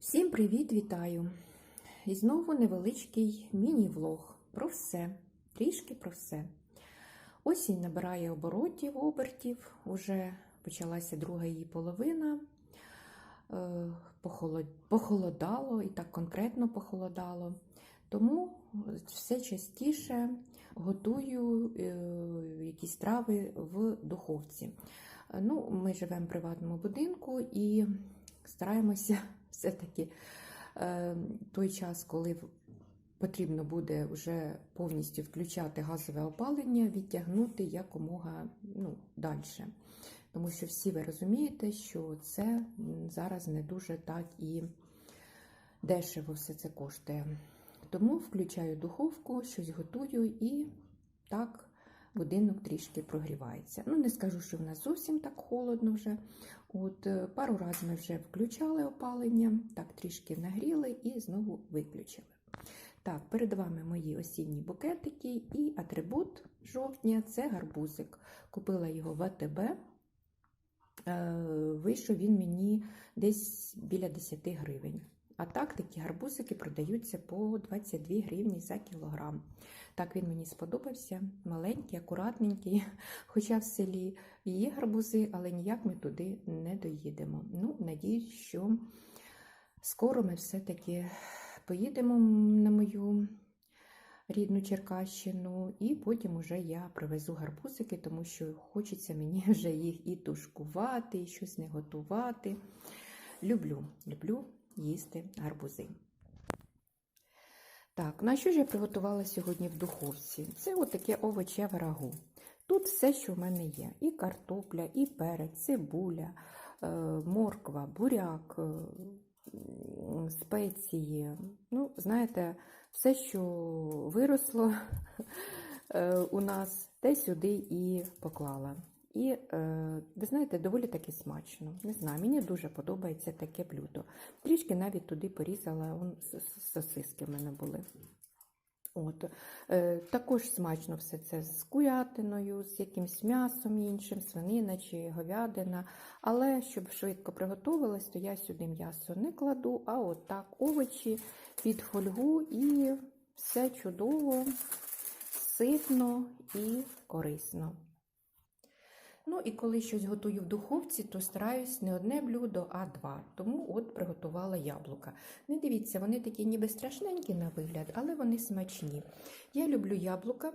Всім привіт, вітаю! І знову невеличкий міні-влог про все, трішки про все. Осінь набирає оборотів, обертів, уже почалася друга її половина. Е, Похолодало і так конкретно похолодало. Тому все частіше готую е, якісь страви в духовці. Е, Ну, ми живемо в приватному будинку і стараємося все-таки е, той час, коли потрібно буде вже повністю включати газове опалення, відтягнути якомога ну, далі. Тому що всі ви розумієте, що це зараз не дуже так і дешево все це коштує. Тому включаю духовку, щось готую і так будинок трішки прогрівається. Ну, не скажу, що в нас зовсім так холодно вже. От е, пару разів ми вже включали опалення, так трішки нагріли і знову виключили. Так, перед вами мої осінні букетики і атрибут жовтня це гарбузик. Купила його в АТБ. Е, Вийшов він мені десь біля 10 гривень. А так такі гарбузики продаються по 22 гривні за кілограм. Так він мені сподобався. Маленький, акуратненький. Хоча в селі є гарбузи, але ніяк ми туди не доїдемо. Ну, надіюсь, що скоро ми все-таки поїдемо на мою рідну Черкащину, і потім уже я привезу гарбузики, тому що хочеться мені вже їх і тушкувати, і щось не готувати. Люблю, люблю їсти гарбузи. Так, ну а що ж я приготувала сьогодні в духовці? Це отаке овочеве рагу. Тут все, що в мене є: і картопля, і перець, цибуля, е, морква, буряк, е, спеції. Ну, знаєте, все, що виросло е, у нас, те сюди і поклала. І, е, ви знаєте, доволі таки смачно. Не знаю, мені дуже подобається таке блюдо. Трішки навіть туди порізала, сосиски в мене були. От. Е, також смачно все це з курятиною, з якимось м'ясом іншим, свинина чи говядина. Але щоб швидко приготувалось, то я сюди м'ясо не кладу, а от так овочі під фольгу і все чудово, ситно і корисно. Ну і коли щось готую в духовці, то стараюсь не одне блюдо, а два. Тому от приготувала яблука. Не дивіться, вони такі ніби страшненькі на вигляд, але вони смачні. Я люблю яблука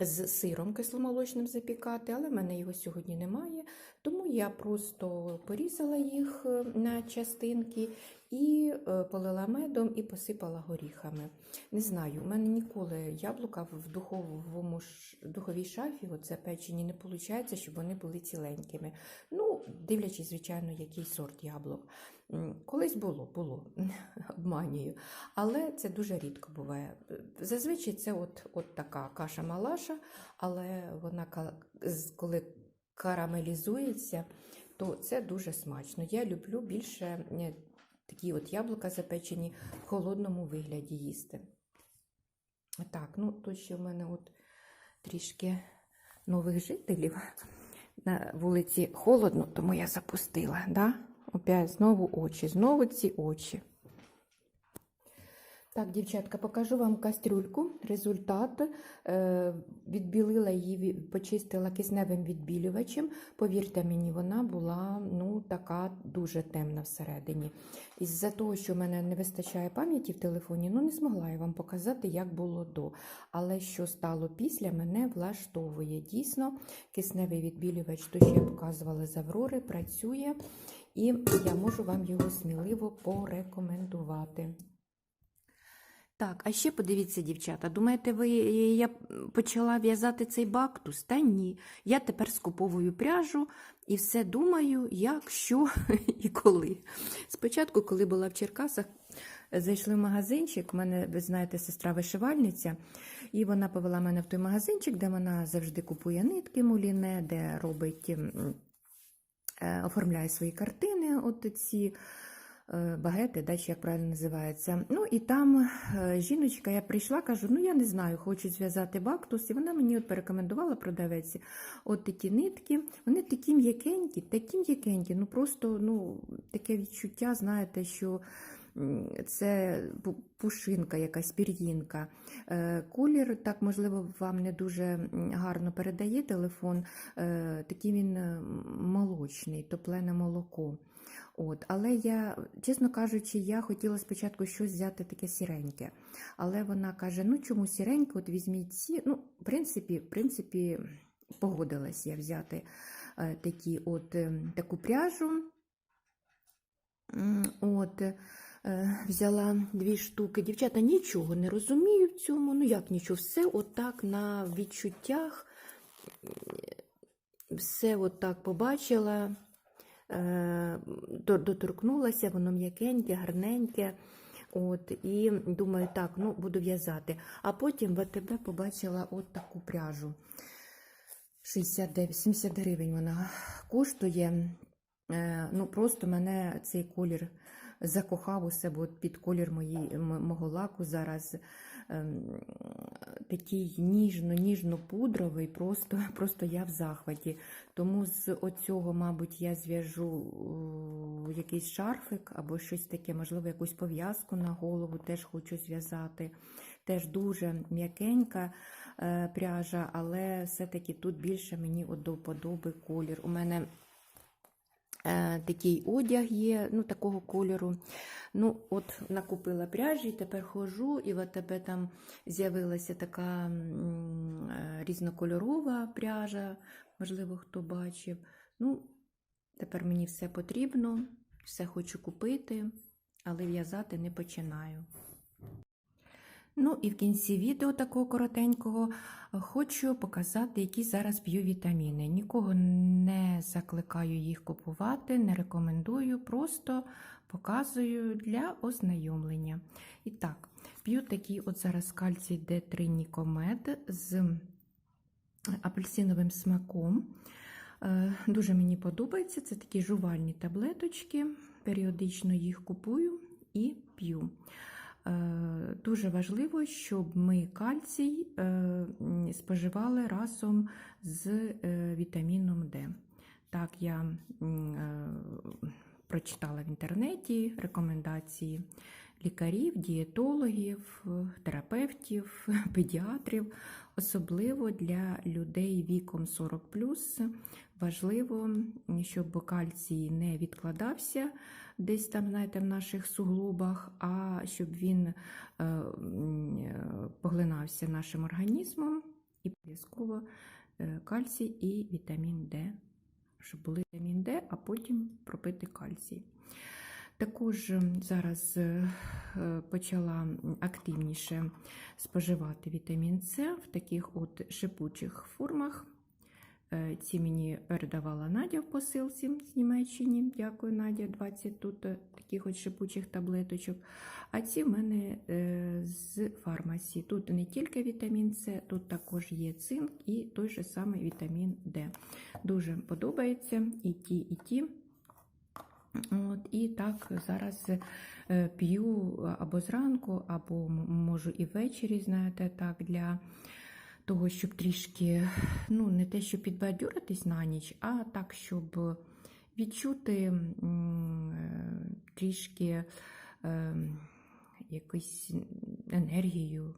з сиром кисломолочним запікати, але в мене його сьогодні немає. Тому я просто порізала їх е, на частинки і е, полила медом і посипала горіхами. Не знаю, у мене ніколи яблука в духовому духовій шафі, оце печені, не виходить, щоб вони були ціленькими. Ну, дивлячись, звичайно, який сорт яблук. Колись було, було, обманюю. Але це дуже рідко буває. Зазвичай це от, от така каша-малаша, але вона коли карамелізується, то це дуже смачно. Я люблю більше е, такі от яблука запечені в холодному вигляді їсти. Так, ну тут ще в мене от трішки нових жителів. На вулиці холодно, тому я запустила. Да? Опять знову очі, знову ці очі. Так, дівчатка, покажу вам кастрюльку. Результат. Е, відбілила її, почистила кисневим відбілювачем. Повірте мені, вона була ну, така дуже темна всередині. Із-за того, що в мене не вистачає пам'яті в телефоні, ну не змогла я вам показати, як було до. Але що стало після, мене влаштовує. Дійсно, кисневий відбілювач, то що я показувала з Аврори, працює, і я можу вам його сміливо порекомендувати. Так, а ще подивіться, дівчата, думаєте, ви я почала в'язати цей бактус? Та ні. Я тепер скуповую пряжу і все думаю, як, що і коли. Спочатку, коли була в Черкасах, зайшли в магазинчик. У мене, ви знаєте, сестра вишивальниця, і вона повела мене в той магазинчик, де вона завжди купує нитки муліне, де робить, е, оформляє свої картини. От ці багети, да, чи як правильно називається. Ну і там е, жіночка, я прийшла, кажу, ну я не знаю, хочу зв'язати бактус, і вона мені от порекомендувала продавець. От такі нитки, вони такі м'якенькі, такі м'якенькі, ну просто ну, таке відчуття, знаєте, що. Це пушинка, якась пір'їнка. Е, Колір, так, можливо, вам не дуже гарно передає телефон. Е, Такий він молочний, топлене молоко. От, але я, чесно кажучи, я хотіла спочатку щось взяти таке сіреньке. Але вона каже: ну чому сіреньке, от візьміть ці. Ну, в принципі, в принципі, погодилась я взяти е, такі от, е, таку пряжу. От, е, взяла дві штуки. Дівчата нічого не розумію в цьому. Ну як нічого, все отак на відчуттях, все отак побачила, доторкнулася, воно м'якеньке, гарненьке. От, і думаю, так, ну буду в'язати. А потім в АТБ побачила от таку пряжу. 69, 70 гривень вона коштує. Е, Ну, просто мене цей колір закохав у себе під колір мої, мого лаку зараз ем, такий ніжно-ніжно-пудровий, просто, просто я в захваті. Тому з оцього, мабуть, я зв'яжу е, якийсь шарфик або щось таке, можливо, якусь пов'язку на голову теж хочу зв'язати. Теж дуже м'якенька е, пряжа, але все-таки тут більше мені до вподоби колір. У мене такий одяг є, ну, такого кольору. Ну, от накупила пряжі, тепер ходжу, і в тебе там з'явилася така е, різнокольорова пряжа, можливо, хто бачив. Ну, тепер мені все потрібно, все хочу купити, але в'язати не починаю. Ну і в кінці відео такого коротенького е, хочу показати, які зараз п'ю вітаміни. Нікого не закликаю їх купувати, не рекомендую, просто показую для ознайомлення. І так, п'ю такий от зараз кальцій D3 Нікомед з апельсиновим смаком. Е, Дуже мені подобається. Це такі жувальні таблеточки. Періодично їх купую і п'ю. Е, Дуже важливо, щоб ми кальцій е, споживали разом з е, вітаміном Д. Так, я прочитала в інтернеті рекомендації лікарів, дієтологів, терапевтів, педіатрів, особливо для людей віком 40 важливо, щоб кальцій не відкладався десь там, знаєте, в наших суглобах, а щоб він е, е, поглинався нашим організмом і обов'язково е, кальцій і вітамін Д, щоб були вітамін Д, а потім пропити кальцій. Також зараз почала активніше споживати вітамін С в таких от шипучих формах. Е, Ці мені передавала Надя в посилці з Німеччини. Дякую, Надя, 20 тут е, таких от шипучих таблеточок. А ці в мене е, з фармасі. Тут не тільки вітамін С, тут також є цинк і той же самий вітамін Д. Дуже подобається і ті, і ті. От, і так зараз п'ю або зранку, або можу і ввечері, знаєте, так, для того, щоб трішки, ну, не те, щоб підбадьоритись на ніч, а так, щоб відчути е, трішки е, якусь енергію,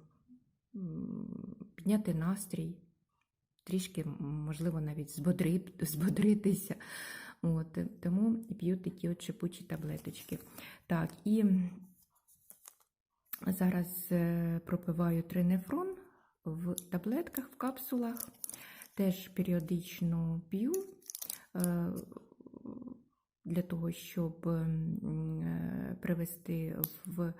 підняти настрій, трішки, можливо, навіть збодри, збодритися. От, тому п'ю такі от шипучі таблеточки. Так, і зараз е, пропиваю тринефрон в таблетках, в капсулах. Теж періодично п'ю е, для того, щоб е, привести в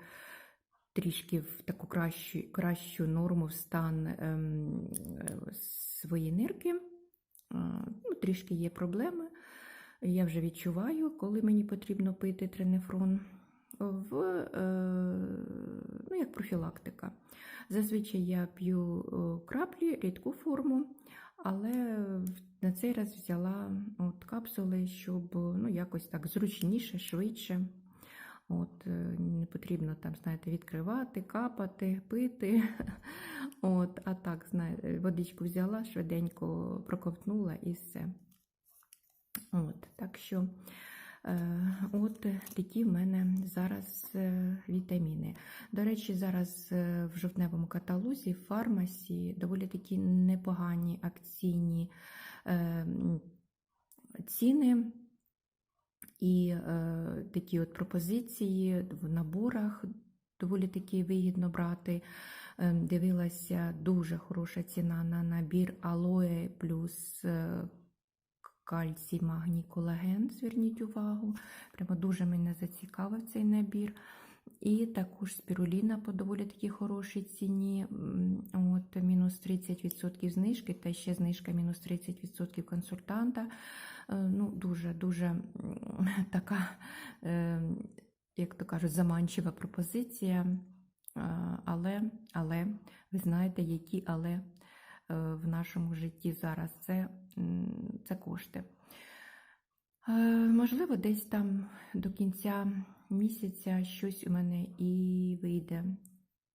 трішки в таку кращу, кращу норму, в стан ем, свої нирки. Е, Ну, трішки є проблеми. Я вже відчуваю, коли мені потрібно пити тринефрон в, е, ну, як профілактика. Зазвичай я п'ю е, краплі, рідку форму, але на цей раз взяла от капсули, щоб ну, якось так зручніше, швидше. От, е, не потрібно там, знаєте, відкривати, капати, пити. От, а так, знаєте, водичку взяла, швиденько проковтнула і все. От, так що, от такі в мене зараз е, вітаміни. До речі, зараз е, в жовтневому каталозі в фармасі доволі такі непогані акційні е, ціни. І е, такі от пропозиції в наборах доволі таки вигідно брати. Е, дивилася дуже хороша ціна на набір алоє плюс е, кальцій, магній, колаген. Зверніть увагу. Прямо дуже мене зацікавив цей набір. І також спіруліна по доволі такій хорошій ціні. От, мінус 30% знижки, та ще знижка мінус 30% консультанта. Е, Ну, дуже, дуже така, е, як то кажуть, заманчива пропозиція. Е, Але, але ви знаєте, які але в нашому житті зараз це, це кошти. Е, Можливо, десь там до кінця місяця щось у мене і вийде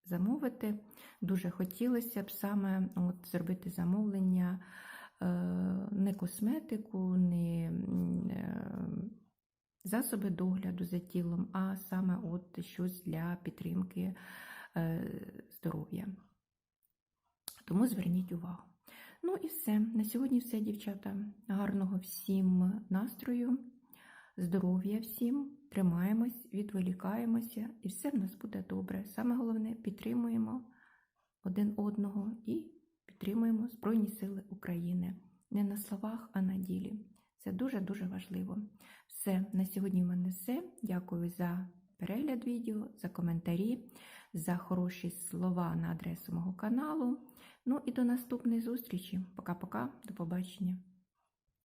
замовити. Дуже хотілося б саме от зробити замовлення е, не косметику, не е, засоби догляду за тілом, а саме от щось для підтримки е, здоров'я. Тому зверніть увагу. Ну і все. На сьогодні все, дівчата. Гарного всім настрою, здоров'я всім. Тримаємось, відволікаємося, і все в нас буде добре. Саме головне підтримуємо один одного і підтримуємо Збройні Сили України. Не на словах, а на ділі. Це дуже-дуже важливо. Все, на сьогодні в мене все. Дякую за перегляд відео, за коментарі, за хороші слова на адресу мого каналу. Ну і до наступної зустрічі. Пока-пока, до побачення.